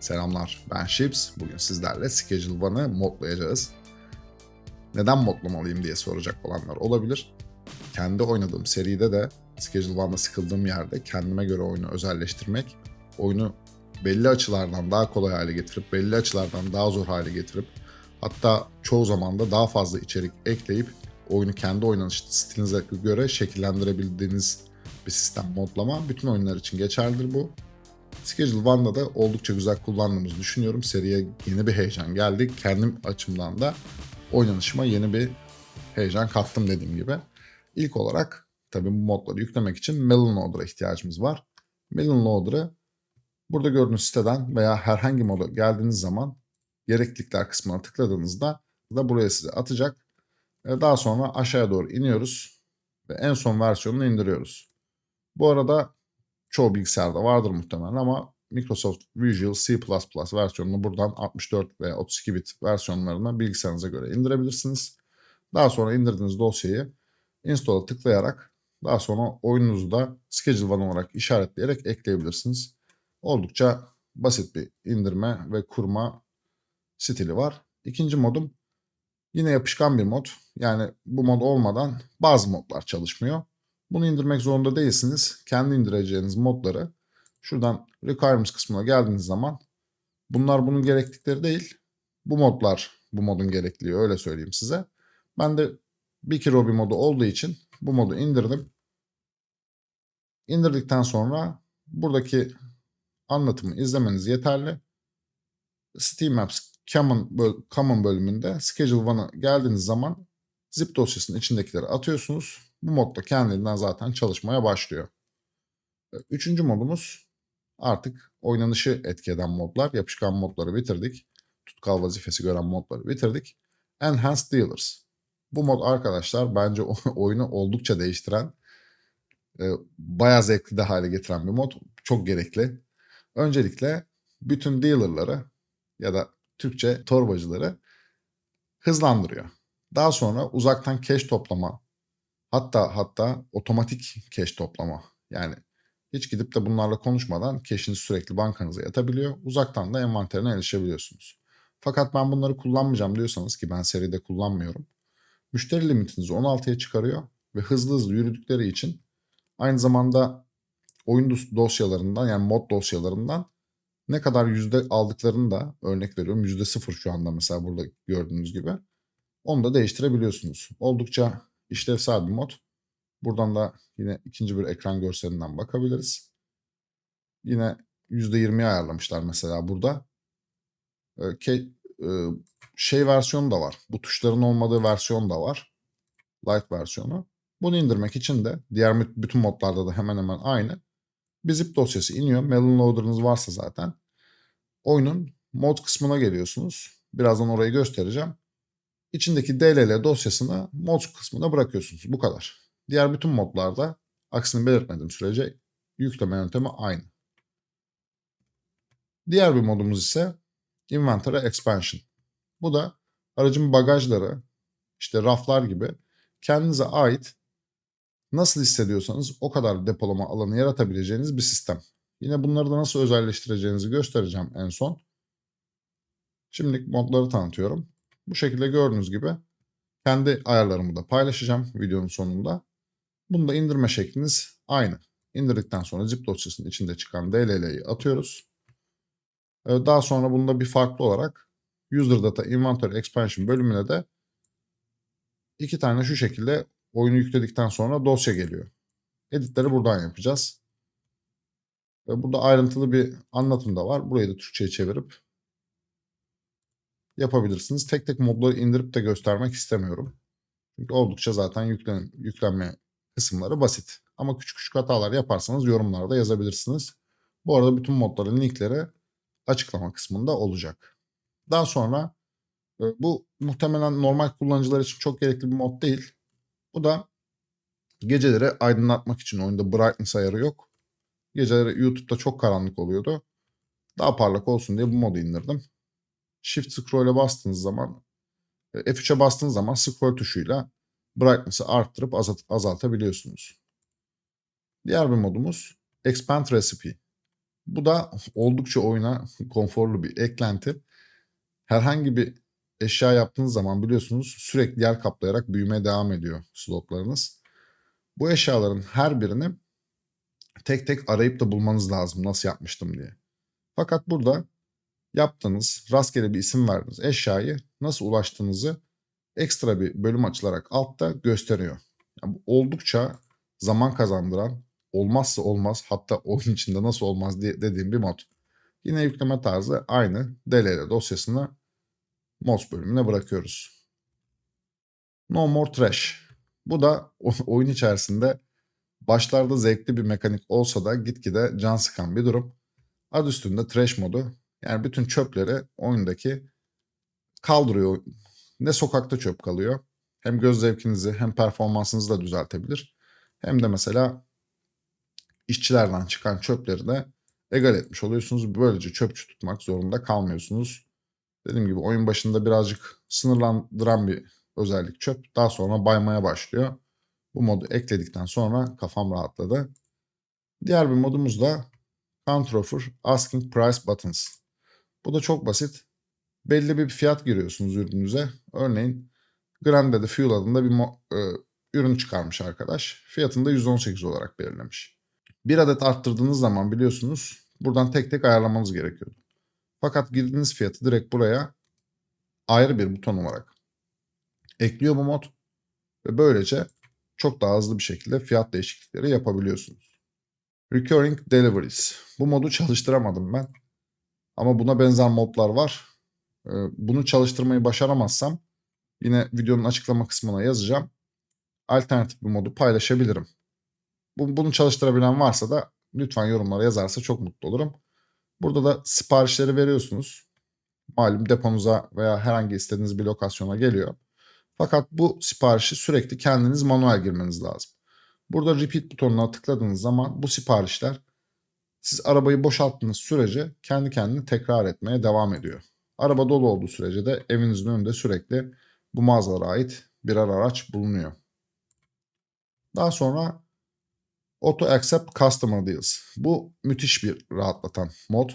Selamlar, ben Ships. Bugün sizlerle Schedule One'ı modlayacağız. Neden modlamalıyım diye soracak olanlar olabilir. Kendi oynadığım seride de Schedule One'da sıkıldığım yerde kendime göre oyunu özelleştirmek, oyunu belli açılardan daha kolay hale getirip, belli açılardan daha zor hale getirip, hatta çoğu zaman da daha fazla içerik ekleyip oyunu kendi oynanış stilinize göre şekillendirebildiğiniz bir sistem modlama. Bütün oyunlar için geçerlidir bu. Schedule One'da da oldukça güzel kullandığımızı düşünüyorum. Seriye yeni bir heyecan geldi. Kendim açımdan da oynanışıma yeni bir heyecan kattım dediğim gibi. İlk olarak tabii bu modları yüklemek için Melon Loader'a ihtiyacımız var. Melon Loader'ı burada gördüğünüz siteden veya herhangi moda geldiğiniz zaman gereklilikler kısmına tıkladığınızda da buraya size atacak. Daha sonra aşağıya doğru iniyoruz ve en son versiyonunu indiriyoruz. Bu arada çoğu bilgisayarda vardır muhtemelen ama Microsoft Visual C++ versiyonunu buradan 64 veya 32 bit versiyonlarına bilgisayarınıza göre indirebilirsiniz. Daha sonra indirdiğiniz dosyayı install'a tıklayarak daha sonra oyununuzu da Schedule One olarak işaretleyerek ekleyebilirsiniz. Oldukça basit bir indirme ve kurma stili var. İkinci modum yine yapışkan bir mod. Yani bu mod olmadan bazı modlar çalışmıyor. Bunu indirmek zorunda değilsiniz. Kendi indireceğiniz modları şuradan requirements kısmına geldiğiniz zaman bunlar bunun gerektikleri değil. Bu modlar bu modun gerekliliği öyle söyleyeyim size. Ben de Biki Robi modu olduğu için bu modu indirdim. İndirdikten sonra buradaki anlatımı izlemeniz yeterli. Steam Apps Common, Common bölümünde Schedule One'a geldiğiniz zaman zip dosyasının içindekileri atıyorsunuz. Bu modda kendinden zaten çalışmaya başlıyor. E, Üçüncü modumuz artık oynanışı etki modlar. Yapışkan modları bitirdik. Tutkal vazifesi gören modları bitirdik. Enhanced Dealers. Bu mod arkadaşlar bence oyunu oldukça değiştiren, e, bayağı zevkli de hale getiren bir mod. Çok gerekli. Öncelikle bütün dealerları ya da Türkçe torbacıları hızlandırıyor. Daha sonra uzaktan cash toplama, hatta hatta otomatik cash toplama. Yani hiç gidip de bunlarla konuşmadan cash'iniz sürekli bankanıza yatabiliyor. Uzaktan da envanterine erişebiliyorsunuz. Fakat ben bunları kullanmayacağım diyorsanız ki ben seride kullanmıyorum. Müşteri limitinizi 16'ya çıkarıyor ve hızlı hızlı yürüdükleri için aynı zamanda oyun dos- dosyalarından yani mod dosyalarından ne kadar yüzde aldıklarını da örnek veriyorum yüzde sıfır şu anda mesela burada gördüğünüz gibi onu da değiştirebiliyorsunuz. Oldukça işlevsel bir mod. Buradan da yine ikinci bir ekran görselinden bakabiliriz. Yine %20'ye ayarlamışlar mesela burada. Ee, ke- e, şey versiyonu da var. Bu tuşların olmadığı versiyon da var. Light versiyonu. Bunu indirmek için de diğer bütün modlarda da hemen hemen aynı. Bir zip dosyası iniyor. Melon Loader'ınız varsa zaten. Oyunun mod kısmına geliyorsunuz. Birazdan orayı göstereceğim. İçindeki DLL dosyasını mod kısmına bırakıyorsunuz. Bu kadar. Diğer bütün modlarda aksini belirtmediğim sürece yükleme yöntemi aynı. Diğer bir modumuz ise Inventory Expansion. Bu da aracın bagajları, işte raflar gibi kendinize ait nasıl hissediyorsanız o kadar depolama alanı yaratabileceğiniz bir sistem. Yine bunları da nasıl özelleştireceğinizi göstereceğim en son. Şimdilik modları tanıtıyorum. Bu şekilde gördüğünüz gibi kendi ayarlarımı da paylaşacağım videonun sonunda. Bunu da indirme şekliniz aynı. İndirdikten sonra zip dosyasının içinde çıkan DLL'yi atıyoruz. Ee, Daha sonra bunda bir farklı olarak User Data Inventory Expansion bölümüne de iki tane şu şekilde oyunu yükledikten sonra dosya geliyor. Editleri buradan yapacağız. Ve burada ayrıntılı bir anlatım da var. Burayı da Türkçe'ye çevirip yapabilirsiniz. Tek tek modları indirip de göstermek istemiyorum. Çünkü oldukça zaten yüklen, yüklenme kısımları basit. Ama küçük küçük hatalar yaparsanız yorumlarda yazabilirsiniz. Bu arada bütün modların linkleri açıklama kısmında olacak. Daha sonra e, bu muhtemelen normal kullanıcılar için çok gerekli bir mod değil. Bu da geceleri aydınlatmak için oyunda brightness ayarı yok. Geceleri YouTube'da çok karanlık oluyordu. Daha parlak olsun diye bu modu indirdim. Shift scroll'e bastığınız zaman e, F3'e bastığınız zaman scroll tuşuyla brightness'ı arttırıp azalt- azaltabiliyorsunuz. Diğer bir modumuz Expand Recipe. Bu da oldukça oyuna konforlu bir eklenti. Herhangi bir eşya yaptığınız zaman biliyorsunuz sürekli yer kaplayarak büyümeye devam ediyor slotlarınız. Bu eşyaların her birini tek tek arayıp da bulmanız lazım nasıl yapmıştım diye. Fakat burada yaptığınız rastgele bir isim verdiğiniz eşyayı nasıl ulaştığınızı ekstra bir bölüm açılarak altta gösteriyor. Yani bu oldukça zaman kazandıran, olmazsa olmaz hatta oyun içinde nasıl olmaz diye dediğim bir mod. Yine yükleme tarzı aynı DLL dosyasını mods bölümüne bırakıyoruz. No More Trash. Bu da oyun içerisinde başlarda zevkli bir mekanik olsa da gitgide can sıkan bir durum. Adı üstünde trash modu. Yani bütün çöpleri oyundaki kaldırıyor. Ne sokakta çöp kalıyor. Hem göz zevkinizi hem performansınızı da düzeltebilir. Hem de mesela işçilerden çıkan çöpleri de egal etmiş oluyorsunuz. Böylece çöpçü tutmak zorunda kalmıyorsunuz. Dediğim gibi oyun başında birazcık sınırlandıran bir özellik çöp. Daha sonra baymaya başlıyor. Bu modu ekledikten sonra kafam rahatladı. Diğer bir modumuz da Counteroffer Asking Price Buttons. Bu da çok basit. Belli bir fiyat giriyorsunuz ürününüze. Örneğin Grande de Fuel adında bir e, ürün çıkarmış arkadaş. Fiyatını da 118 olarak belirlemiş. Bir adet arttırdığınız zaman biliyorsunuz buradan tek tek ayarlamanız gerekiyordu. Fakat girdiğiniz fiyatı direkt buraya ayrı bir buton olarak ekliyor bu mod. Ve böylece çok daha hızlı bir şekilde fiyat değişiklikleri yapabiliyorsunuz. Recurring Deliveries. Bu modu çalıştıramadım ben. Ama buna benzer modlar var. Ee, bunu çalıştırmayı başaramazsam yine videonun açıklama kısmına yazacağım. Alternatif bir modu paylaşabilirim. Bunu çalıştırabilen varsa da lütfen yorumlara yazarsa çok mutlu olurum. Burada da siparişleri veriyorsunuz. Malum deponuza veya herhangi istediğiniz bir lokasyona geliyor. Fakat bu siparişi sürekli kendiniz manuel girmeniz lazım. Burada repeat butonuna tıkladığınız zaman bu siparişler siz arabayı boşalttığınız sürece kendi kendini tekrar etmeye devam ediyor. Araba dolu olduğu sürece de evinizin önünde sürekli bu mağazalara ait birer araç bulunuyor. Daha sonra Auto Accept Customer Deals. Bu müthiş bir rahatlatan mod.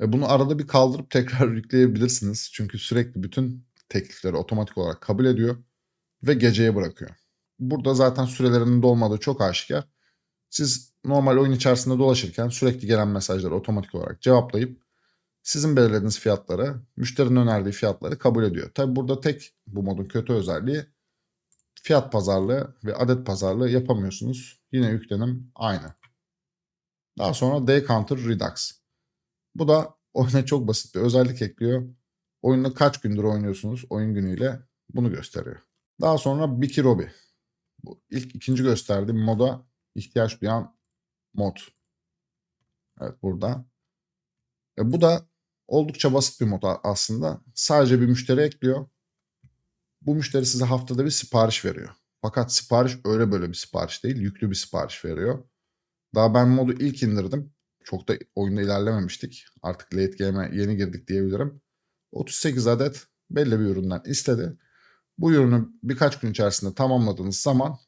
E bunu arada bir kaldırıp tekrar yükleyebilirsiniz. Çünkü sürekli bütün teklifleri otomatik olarak kabul ediyor ve geceye bırakıyor. Burada zaten sürelerinin dolmadığı çok aşikar. Siz normal oyun içerisinde dolaşırken sürekli gelen mesajları otomatik olarak cevaplayıp sizin belirlediğiniz fiyatları, müşterinin önerdiği fiyatları kabul ediyor. Tabi burada tek bu modun kötü özelliği fiyat pazarlığı ve adet pazarlığı yapamıyorsunuz. Yine yüklenim aynı. Daha sonra Day Counter Redux. Bu da oyuna çok basit bir özellik ekliyor. Oyunu kaç gündür oynuyorsunuz oyun günüyle bunu gösteriyor. Daha sonra Biki Robi. Bu ilk ikinci gösterdiğim moda ihtiyaç duyan mod. Evet burada. E, bu da oldukça basit bir mod aslında. Sadece bir müşteri ekliyor. Bu müşteri size haftada bir sipariş veriyor. Fakat sipariş öyle böyle bir sipariş değil. Yüklü bir sipariş veriyor. Daha ben modu ilk indirdim. Çok da oyunda ilerlememiştik. Artık late game'e yeni girdik diyebilirim. 38 adet belli bir üründen istedi. Bu ürünü birkaç gün içerisinde tamamladığınız zaman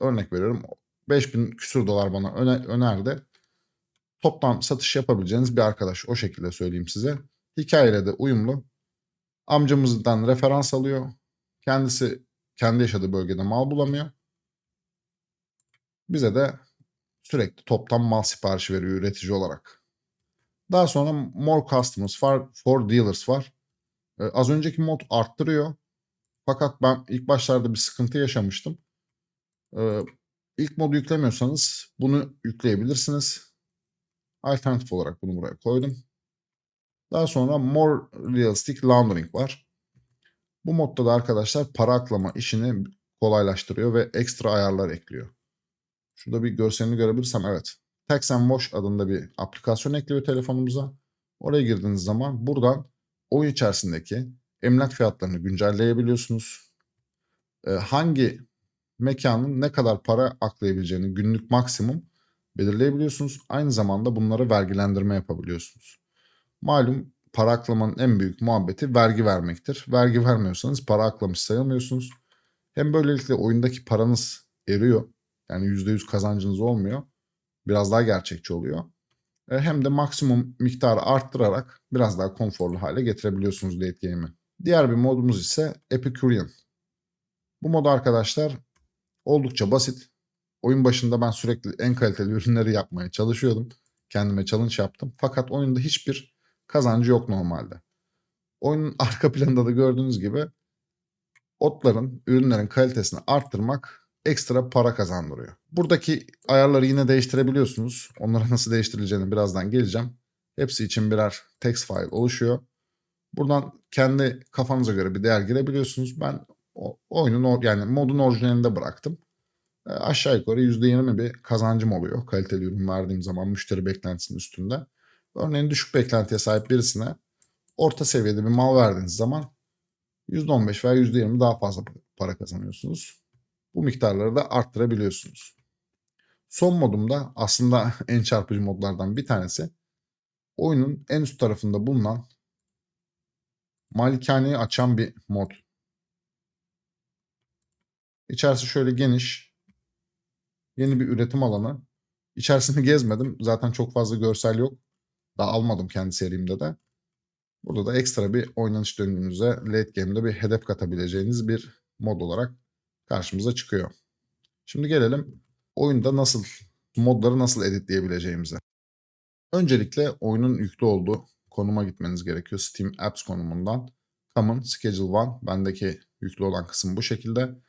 örnek veriyorum 5000 küsur dolar bana öne, önerdi. Toplam satış yapabileceğiniz bir arkadaş o şekilde söyleyeyim size. Hikayeyle de uyumlu. Amcamızdan referans alıyor. Kendisi kendi yaşadığı bölgede mal bulamıyor. Bize de sürekli toptan mal siparişi veriyor üretici olarak. Daha sonra more customers for, for dealers var. Ee, az önceki mod arttırıyor. Fakat ben ilk başlarda bir sıkıntı yaşamıştım. Ee, ilk modu yüklemiyorsanız bunu yükleyebilirsiniz. Alternatif olarak bunu buraya koydum. Daha sonra more realistic laundering var. Bu modda da arkadaşlar para aklama işini kolaylaştırıyor ve ekstra ayarlar ekliyor. Şurada bir görselini görebilirsem evet. Tax and Wash adında bir aplikasyon ekliyor telefonumuza. Oraya girdiğiniz zaman buradan oyun içerisindeki emlak fiyatlarını güncelleyebiliyorsunuz. Ee, hangi mekanın ne kadar para aklayabileceğini günlük maksimum belirleyebiliyorsunuz. Aynı zamanda bunları vergilendirme yapabiliyorsunuz. Malum para aklamanın en büyük muhabbeti vergi vermektir. Vergi vermiyorsanız para aklamış sayılmıyorsunuz. Hem böylelikle oyundaki paranız eriyor. Yani %100 kazancınız olmuyor biraz daha gerçekçi oluyor. E, hem de maksimum miktarı arttırarak biraz daha konforlu hale getirebiliyorsunuz late game'i. Diğer bir modumuz ise Epicurean. Bu mod arkadaşlar oldukça basit. Oyun başında ben sürekli en kaliteli ürünleri yapmaya çalışıyordum. Kendime challenge yaptım. Fakat oyunda hiçbir kazancı yok normalde. Oyunun arka planında da gördüğünüz gibi otların, ürünlerin kalitesini arttırmak ekstra para kazandırıyor. Buradaki ayarları yine değiştirebiliyorsunuz. Onlara nasıl değiştirileceğini birazdan geleceğim. Hepsi için birer text file oluşuyor. Buradan kendi kafanıza göre bir değer girebiliyorsunuz. Ben o, oyunun yani modun orijinalinde bıraktım. E, aşağı yukarı %20 bir kazancım oluyor kaliteli ürün verdiğim zaman müşteri beklentisinin üstünde. Örneğin düşük beklentiye sahip birisine orta seviyede bir mal verdiğiniz zaman %15 veya %20 daha fazla para kazanıyorsunuz. Bu miktarları da arttırabiliyorsunuz. Son modumda aslında en çarpıcı modlardan bir tanesi oyunun en üst tarafında bulunan malikaneyi açan bir mod. İçerisi şöyle geniş. Yeni bir üretim alanı. İçerisini gezmedim. Zaten çok fazla görsel yok. Daha almadım kendi serimde de. Burada da ekstra bir oynanış döngünüze late game'de bir hedef katabileceğiniz bir mod olarak karşımıza çıkıyor. Şimdi gelelim oyunda nasıl modları nasıl editleyebileceğimize. Öncelikle oyunun yüklü olduğu konuma gitmeniz gerekiyor. Steam Apps konumundan. Common Schedule One. Bendeki yüklü olan kısım bu şekilde.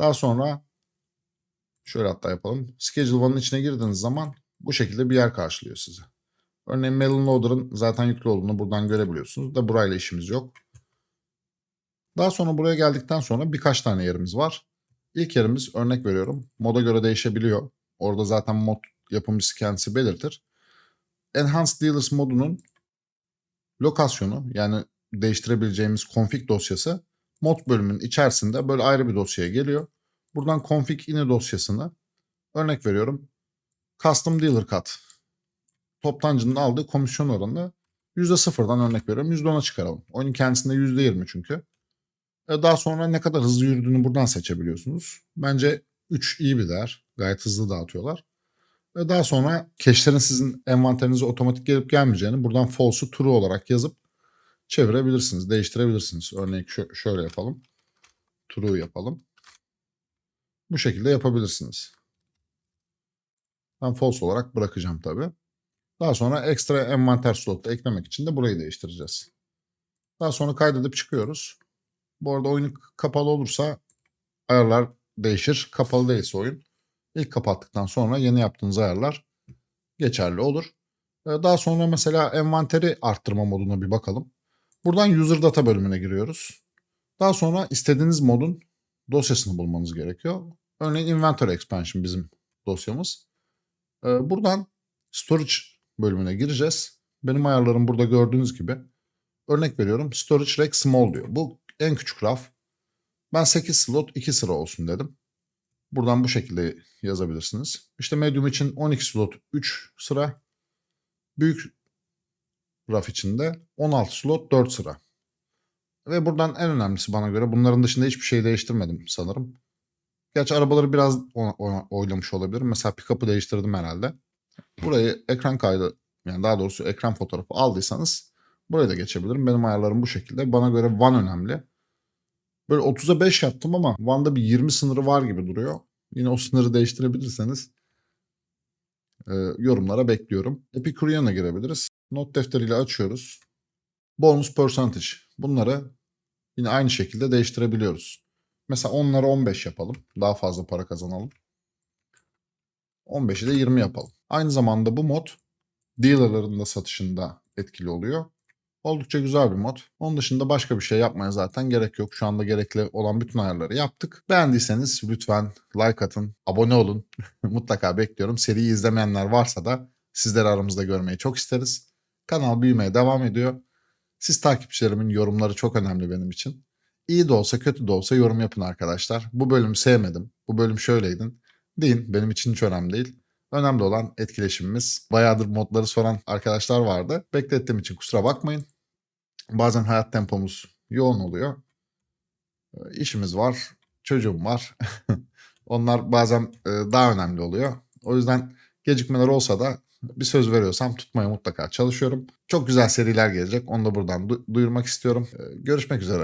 Daha sonra şöyle hatta yapalım. Schedule One'ın içine girdiğiniz zaman bu şekilde bir yer karşılıyor sizi. Örneğin Melon Loader'ın zaten yüklü olduğunu buradan görebiliyorsunuz. Da burayla işimiz yok. Daha sonra buraya geldikten sonra birkaç tane yerimiz var. İlk yerimiz örnek veriyorum. Moda göre değişebiliyor. Orada zaten mod yapımcısı kendisi belirtir. Enhanced Dealers modunun lokasyonu yani değiştirebileceğimiz config dosyası mod bölümünün içerisinde böyle ayrı bir dosyaya geliyor. Buradan config ini dosyasını örnek veriyorum. Custom Dealer Cut toptancının aldığı komisyon oranını %0'dan örnek veriyorum %10'a çıkaralım. Oyunun kendisinde %20 çünkü. E, Daha sonra ne kadar hızlı yürüdüğünü buradan seçebiliyorsunuz. Bence 3 iyi bir değer. Gayet hızlı dağıtıyorlar. Ve daha sonra cache'lerin sizin envanterinize otomatik gelip gelmeyeceğini buradan false'u true olarak yazıp çevirebilirsiniz, değiştirebilirsiniz. Örneğin şö- şöyle yapalım. True yapalım. Bu şekilde yapabilirsiniz. Ben false olarak bırakacağım tabii. Daha sonra ekstra envanter slotu eklemek için de burayı değiştireceğiz. Daha sonra kaydedip çıkıyoruz. Bu arada oyun kapalı olursa ayarlar değişir. Kapalı değilse oyun ilk kapattıktan sonra yeni yaptığınız ayarlar geçerli olur. Ee, Daha sonra mesela envanteri arttırma moduna bir bakalım. Buradan user data bölümüne giriyoruz. Daha sonra istediğiniz modun dosyasını bulmanız gerekiyor. Örneğin inventory expansion bizim dosyamız. Ee, Buradan storage bölümüne gireceğiz. Benim ayarlarım burada gördüğünüz gibi. Örnek veriyorum storage rack small diyor. Bu en küçük raf. Ben 8 slot 2 sıra olsun dedim. Buradan bu şekilde yazabilirsiniz. İşte medium için 12 slot 3 sıra. Büyük raf içinde 16 slot 4 sıra. Ve buradan en önemlisi bana göre bunların dışında hiçbir şey değiştirmedim sanırım. Gerçi arabaları biraz oylamış olabilirim. Mesela pick-up'ı değiştirdim herhalde. Burayı ekran kaydı yani daha doğrusu ekran fotoğrafı aldıysanız buraya da geçebilirim. Benim ayarlarım bu şekilde. Bana göre One önemli. Böyle 30'a 5 yaptım ama One'da bir 20 sınırı var gibi duruyor. Yine o sınırı değiştirebilirseniz e, yorumlara bekliyorum. Epicurean'a girebiliriz. Not defteriyle açıyoruz. Bonus percentage. Bunları yine aynı şekilde değiştirebiliyoruz. Mesela onları 15 yapalım. Daha fazla para kazanalım. 15'i de 20 yapalım. Aynı zamanda bu mod dealerların da satışında etkili oluyor. Oldukça güzel bir mod. Onun dışında başka bir şey yapmaya zaten gerek yok. Şu anda gerekli olan bütün ayarları yaptık. Beğendiyseniz lütfen like atın, abone olun. Mutlaka bekliyorum. Seriyi izlemeyenler varsa da sizleri aramızda görmeyi çok isteriz. Kanal büyümeye devam ediyor. Siz takipçilerimin yorumları çok önemli benim için. İyi de olsa kötü de olsa yorum yapın arkadaşlar. Bu bölümü sevmedim. Bu bölüm şöyleydin. Deyin benim için hiç önemli değil. Önemli olan etkileşimimiz. Bayağıdır modları soran arkadaşlar vardı. Beklettiğim için kusura bakmayın. Bazen hayat tempomuz yoğun oluyor. Ee, İşimiz var, çocuğum var. Onlar bazen e, daha önemli oluyor. O yüzden gecikmeler olsa da Bir söz veriyorsam tutmaya mutlaka çalışıyorum. Çok güzel seriler gelecek. Onu da buradan du- duyurmak istiyorum. Ee, Görüşmek üzere.